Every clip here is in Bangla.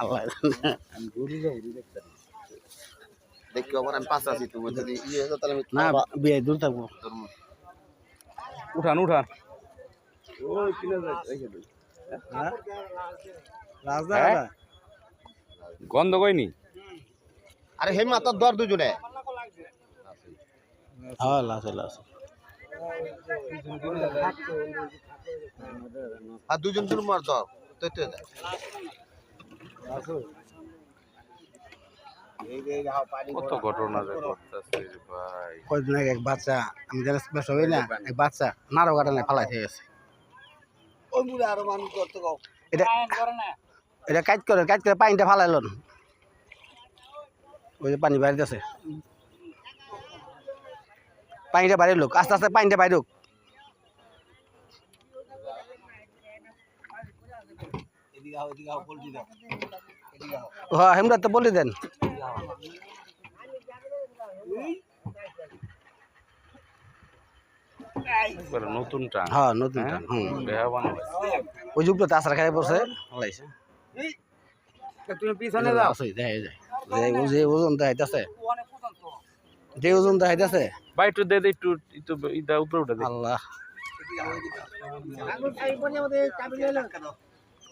আল্লাহ আমি গরু যাব দেখতে দেখি আবার আমি পাঁচ আছি তুমি যদি ইয়ে হতো তাহলে আমি না বিয়ে দূর থাকব ধর্ম উঠান উঠান ওই কিনা যায় গন্ধ কইনি আরে হেমা তোর দর দুজনে। হ্যাঁ লাসে লাসে আর দুজন দুজন মার দর তো তো কত ঘটনা যে ঘটতেছে ভাই। কয়েকদিন আগে এক বাচ্চা আমি যারা না এক বাচ্চা নারো কাটানে ফালাই থেকে গেছে। ওই মুড়ে আরও মানুষ করতে কও এটা এটা কাজ করে কাজ করে পানিটা ফালাইলন ওই যে পানি বাইরে পানিটা বাইরে লোক আস্তে আস্তে পানিটা বাইরে হ্যাঁ হেমরা তো বলে দেন। নতুন টান। হ্যাঁ নতুন টান, হুম। বেহা বানাবে ওই যুগটা খাই পড়ছে। হালাইছে তুমি পিছনে যাও। আছে, দেখাই যায় ও যে ওজন দেখাইতেছে যে ওজন দেখাইতেছে ভাই একটু দে দে একটু একটু ইদা উপরে উঠে দে। আল্লাহ।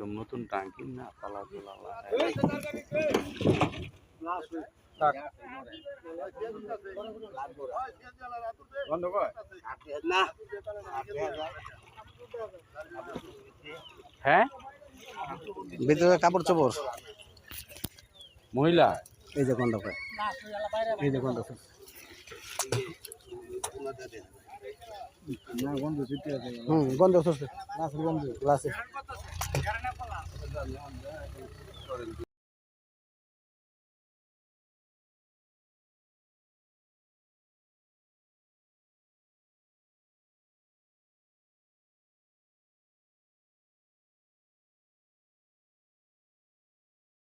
একদম নতুন টাঙ্কি না পালা পালা হ্যাঁ? ভিতরে কাপড় চোপড়। মহিলা? এই যে গন্ধ এই যে গন্ধ হুম গন্ধ গন্ধ। Ciudad Real de Florentino.